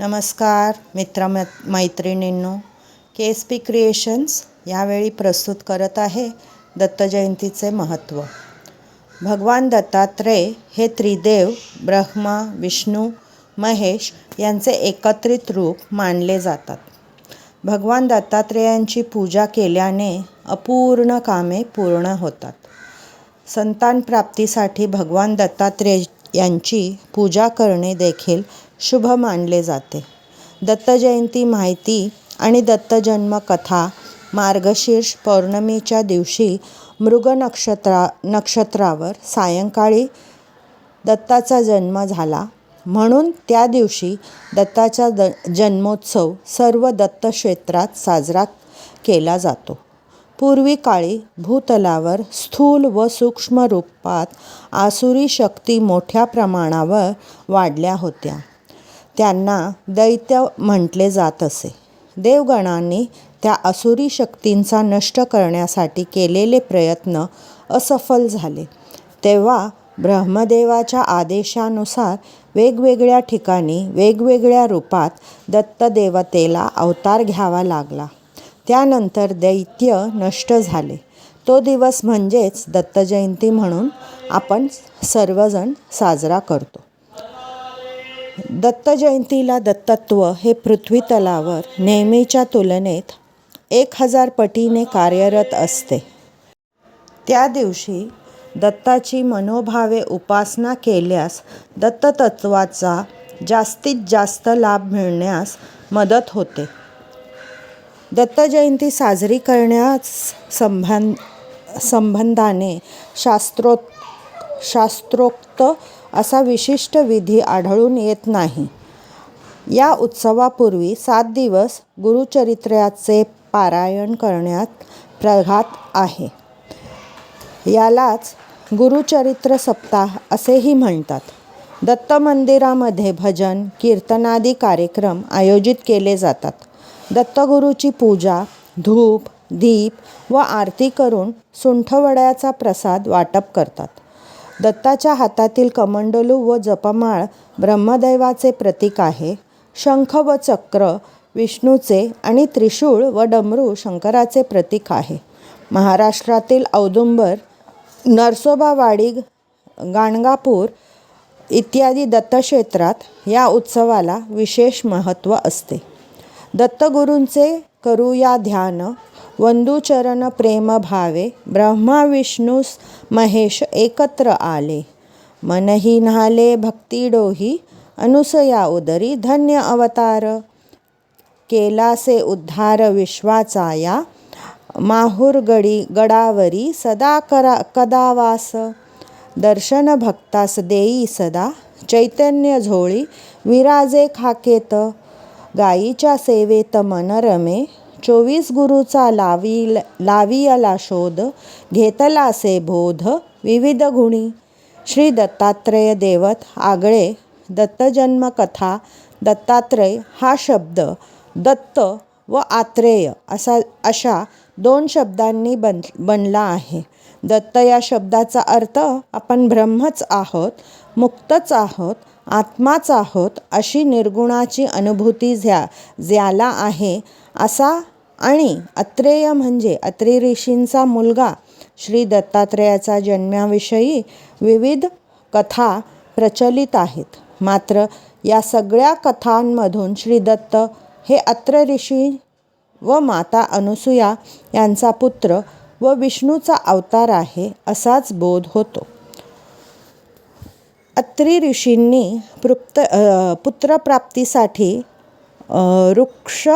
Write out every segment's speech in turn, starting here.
नमस्कार मित्र मै मैत्रिणींनो. के एस पी क्रिएशन्स यावेळी प्रस्तुत करत आहे दत्तजयंतीचे महत्त्व. भगवान दत्तात्रेय हे त्रिदेव ब्रह्मा विष्णू महेश यांचे एकत्रित रूप मानले जातात. भगवान दत्तात्रेयांची पूजा केल्याने अपूर्ण कामे पूर्ण होतात. संतान प्राप्तीसाठी भगवान दत्तात्रेय यांची पूजा करणे देखील शुभ मानले जाते. दत्तजयंती माहिती आणि दत्तजन्म कथा मार्गशीर्ष पौर्णमीच्या दिवशी मृग नक्षत्रा नक्षत्रावर सायंकाळी दत्ताचा जन्म झाला. म्हणून त्या दिवशी दत्ताचा द जन्मोत्सव सर्व दत्तक्षेत्रात साजरा केला जातो. पूर्वी काळी भूतलावर स्थूल व सूक्ष्म रूपात आसुरी शक्ती मोठ्या प्रमाणावर वाढल्या होत्या. त्यांना दैत्य म्हटले जात असे. देवगणांनी त्या असुरी शक्तींचा नष्ट करण्यासाठी केलेले प्रयत्न असफल झाले. तेव्हा ब्रह्मदेवाच्या आदेशानुसार वेगवेगळ्या ठिकाणी वेगवेगळ्या रूपात दत्तदेवतेला अवतार घ्यावा लागला. त्यानंतर दैत्य नष्ट झाले. तो दिवस म्हणजेच दत्तजयंती म्हणून आपण सर्वजण साजरा करतो. दत्तजयंतीला दत्तत्व हे पृथ्वीतलावर नेहमीच्या तुलनेत एक हजार पटीने कार्यरत असते. त्या दिवशी दत्ताची मनोभावे उपासना केल्यास दत्ततत्वाचा जास्तीत जास्त लाभ मिळण्यास मदत होते. दत्तजयंती साजरी करण्यास संबंध संबंधाने शास्त्रो शास्त्रोक्त असा विशिष्ट विधी आढळून येत नाही. या उत्सवापूर्वी सात दिवस गुरुचरित्र्याचे पारायण करण्यात प्रघात आहे. यालाच गुरुचरित्र सप्ताह असेही म्हणतात. दत्त मंदिरामध्ये भजन कीर्तनादी कार्यक्रम आयोजित केले जातात. दत्तगुरूची पूजा धूप दीप व आरती करून सुंठवड्याचा प्रसाद वाटप करतात. दत्ताच्या हातातील कमंडलू व जपमाळ ब्रह्मदैवाचे प्रतीक आहे. शंख व चक्र विष्णूचे आणि त्रिशूळ व डमरू शंकराचे प्रतीक आहे. महाराष्ट्रातील औदुंबर नरसोबावाडी गाणगापूर इत्यादी दत्तक्षेत्रात या उत्सवाला विशेष महत्त्व असते. दत्तगुरूंचे करूया ध्यान वंदुचरण प्रेम भावे ब्रह्मा विष्णूस महेश एकत्र आले. मनही न्हाले भक्ती डोही अनुसया उदरी धन्य अवतार. केलासे उद्धार विश्वाचा या माहुरगडी गडावरी सदा करा कदावास दर्शन भक्तास देई सदा चैतन्य झोळी विराजे खाकेत. गायीच्या सेवेत मन रमे चोवीस गुरुचा लावी लावियला शोध घेतलासे बोध विविध गुणी. श्री दत्तात्रेय देवत आगळे दत्तजन्म कथा दत्तात्रय हा शब्द दत्त व आत्रेय असा अशा दोन शब्दांनी बन बनला आहे. दत्त या शब्दाचा अर्थ आपण ब्रह्मच आहोत मुक्तच आहोत आत्माच आहोत अशी निर्गुणाची अनुभूती ज्या ज्याला आहे असा आणि अत्रेय म्हणजे अत्री ऋषींचा मुलगा श्री दत्तात्रेयाचा जन्माविषयी विविध कथा प्रचलित आहेत. मात्र या सगळ्या कथांमधून श्री दत्त हे अत्र ऋषी व माता अनुसूया यांचा पुत्र व विष्णूचा अवतार आहे असाच बोध होतो. अत्री ऋषींनी पृप्त पुत्रप्राप्तीसाठी वृक्ष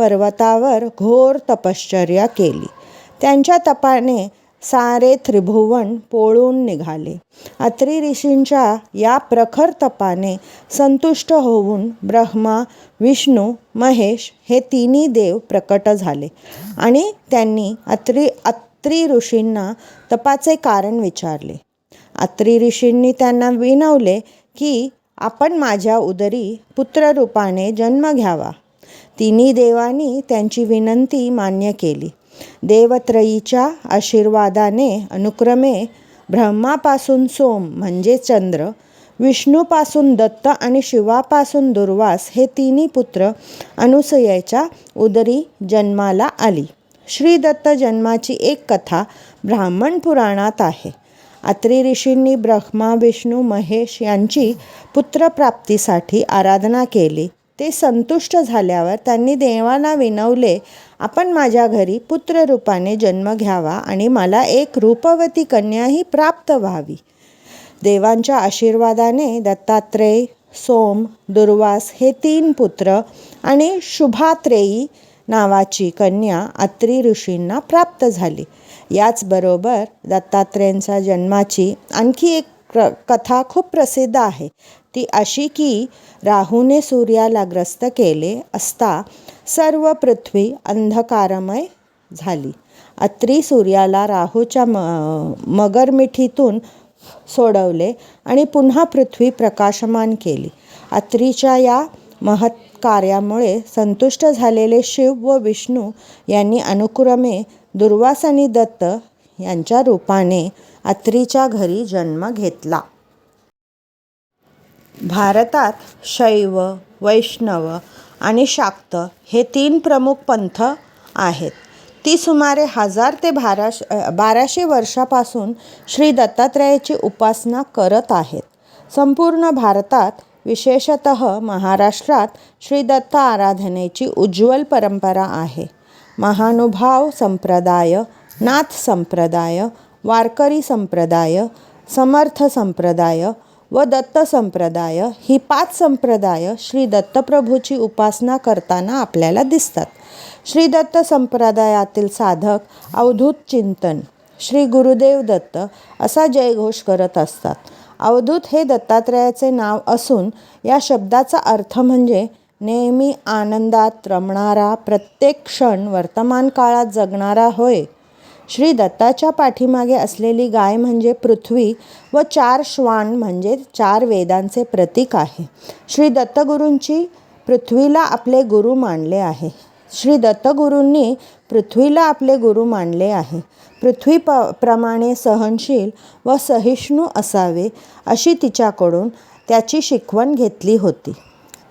पर्वतावर घोर तपश्चर्या केली. त्यांच्या तपाने सारे त्रिभुवन पोळून निघाले. अत्रि ऋषींच्या या प्रखर तपाने संतुष्ट होऊन ब्रह्मा विष्णू महेश हे तिन्ही देव प्रकट झाले आणि त्यांनी अत्री अत्री ऋषींना तपाचे कारण विचारले. अत्रि ऋषींनी त्यांना विनवले की आपण माझ्या उदरी पुत्ररूपाने जन्म घ्यावा. तिन्ही देवांनी त्यांची विनंती मान्य केली. देवत्रयीच्या आशीर्वादाने अनुक्रमे ब्रह्मापासून सोम म्हणजे चंद्र विष्णूपासून दत्त आणि शिवापासून दुर्वास हे तिन्ही पुत्र अनुसयाच्या उदरी जन्माला आली. श्री दत्त जन्माची एक कथा ब्राह्मण पुराणात आहे. अत्री ऋषींनी ब्रह्मा विष्णू महेश यांची पुत्रप्राप्तीसाठी आराधना केली. ते संतुष्ट झाल्यावर त्यांनी देवाला विनवले आपण माझ्या घरी पुत्ररूपाने जन्म घ्यावा आणि मला एक रूपवती कन्याही प्राप्त व्हावी. देवांच्या आशीर्वादाने दत्तात्रेय सोम दुर्वास हे तीन पुत्र आणि शुभात्रेयी नावाची कन्या अत्री ऋषींना प्राप्त झाली. याचबरोबर दत्तात्रेयांच्या जन्माची आणखी एक प्र कथा खूप प्रसिद्ध आहे. ती अशी की राहूने सूर्याला ग्रस्त केले असता सर्व पृथ्वी अंधकारमय झाली. अत्री सूर्याला राहूच्या म मगरमिठीतून सोडवले आणि पुन्हा पृथ्वी प्रकाशमान केली. अत्रीच्या या महत् कार्यामुळे संतुष्ट झालेले शिव व विष्णू यांनी अनुक्रमे दुर्वास आणि दत्त यांच्या रूपाने अत्रीच्या घरी जन्म घेतला. भारतात शैव वैष्णव आणि शाक्त हे तीन प्रमुख पंथ आहेत. ती सुमारे हजार ते बाराश बाराशे वर्षापासून श्री दत्तात्रयाची उपासना करत आहेत. संपूर्ण भारतात विशेषत महाराष्ट्रात श्री दत्त आराधनेची उज्ज्वल परंपरा आहे. महानुभाव संप्रदाय नाथ संप्रदाय वारकरी संप्रदाय समर्थ संप्रदाय व दत्त संप्रदाय ही पाच संप्रदाय श्री दत्तप्रभूची उपासना करताना आपल्याला दिसतात. श्री दत्त संप्रदायातील साधक अवधूत चिंतन श्री गुरुदेव दत्त असा जयघोष करत असतात. अवधूत हे दत्तात्रेयाचे नाव असून या शब्दाचा अर्थ म्हणजे नेहमी आनंदात रमणारा प्रत्येक क्षण वर्तमान काळात जगणारा होय. श्री दत्ताच्या पाठीमागे असलेली गाय म्हणजे पृथ्वी व चार श्वान म्हणजे चार वेदांचे प्रतीक आहे. श्री दत्तगुरूंची पृथ्वीला आपले गुरु मानले आहे. श्री दत्तगुरूंनी पृथ्वीला आपले गुरु मानले आहे. पृथ्वी प प्रमाणे सहनशील व सहिष्णू असावे अशी तिच्याकडून त्याची शिकवण घेतली होती.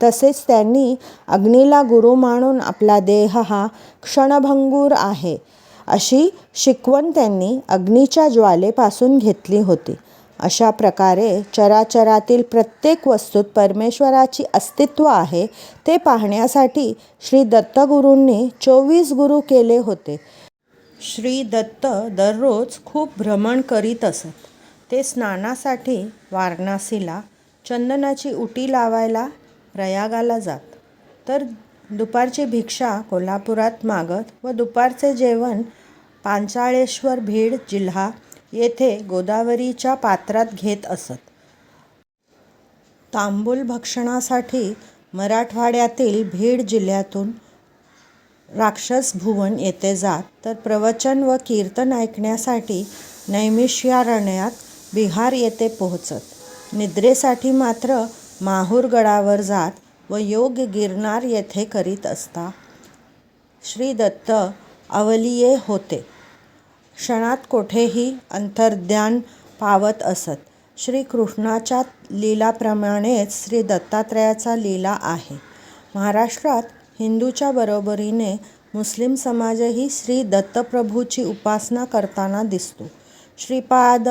तसेच त्यांनी अग्नीला गुरु मानून आपला देह हा क्षणभंगूर आहे. अशी शिकवण त्यांनी अग्नीच्या ज्वालेपासून घेतली होती. अशा प्रकारे चराचरातील प्रत्येक वस्तूत परमेश्वराची अस्तित्व आहे ते पाहण्यासाठी श्री दत्तगुरूंनी चोवीस गुरु केले होते. श्री दत्त दररोज खूप भ्रमण करीत असत. ते स्नानासाठी वाराणसीला चंदनाची उटी लावायला प्रयागाला जात. तर दुपारची भिक्षा कोल्हापुरात मागत व दुपारचे जेवण पांचाळेश्वर भीड जिल्हा येथे गोदावरीच्या पात्रात घेत असत. तांबूल भक्षणासाठी मराठवाड्यातील भीड जिल्ह्यातून राक्षस भुवन येथे जात तर प्रवचन व कीर्तन ऐकण्यासाठी नैमिष्यारण्यात बिहार येथे पोहोचत. निद्रेसाठी मात्र माहूरगडावर जात व योग गिरनार येथे करीत असता. श्री दत्त अवलिये होते. क्षणात कोठेही अंतर्ध्यान पावत असत. श्रीकृष्णाच्या लीलाप्रमाणेच श्री दत्तात्रेयाचा लीला आहे. महाराष्ट्रात हिंदूच्या बरोबरीने मुस्लिम समाजही श्री दत्तप्रभूची उपासना करताना दिसतो. श्रीपाद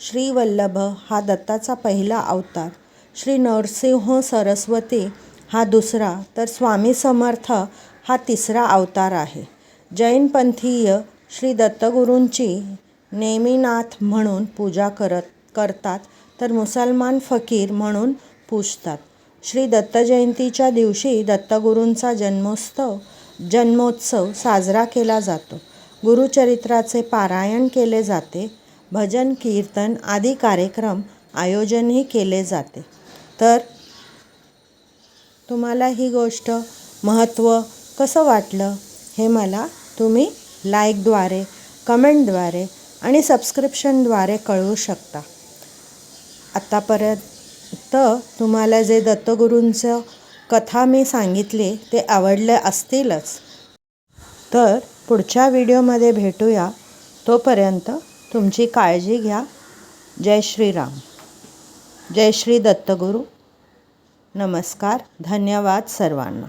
श्रीवल्लभ हा दत्ताचा पहिला अवतार. श्री नरसिंह सरस्वती हा दुसरा तर स्वामी समर्थ हा तिसरा अवतार आहे. जैनपंथीय श्री दत्तगुरूंची नेमिनाथ म्हणून पूजा करत करतात तर मुसलमान फकीर म्हणून पूजतात. श्री दत्त जयंतीच्या दिवशी दत्तगुरूंचा जन्मोत्सव जन्मोत्सव साजरा केला जातो. गुरुचरित्राचे पारायण केले जाते. भजन कीर्तन आदी कार्यक्रम आयोजनही केले जाते. तर तुम्हाला ही गोष्ट महत्त्व कसं वाटलं हे मला तुम्ही लाईकद्वारे कमेंटद्वारे आणि सबस्क्रिप्शनद्वारे कळवू शकता. आत्तापर्यंत तुम्हाला जे दत्तगुरूंचं कथा मी सांगितली ते आवडले असतीलच. तर पुढच्या व्हिडिओमध्ये भेटूया. तोपर्यंत तुमची काळजी घ्या. जय श्रीराम. जय श्री दत्तगुरू. नमस्कार. धन्यवाद सर्वांना.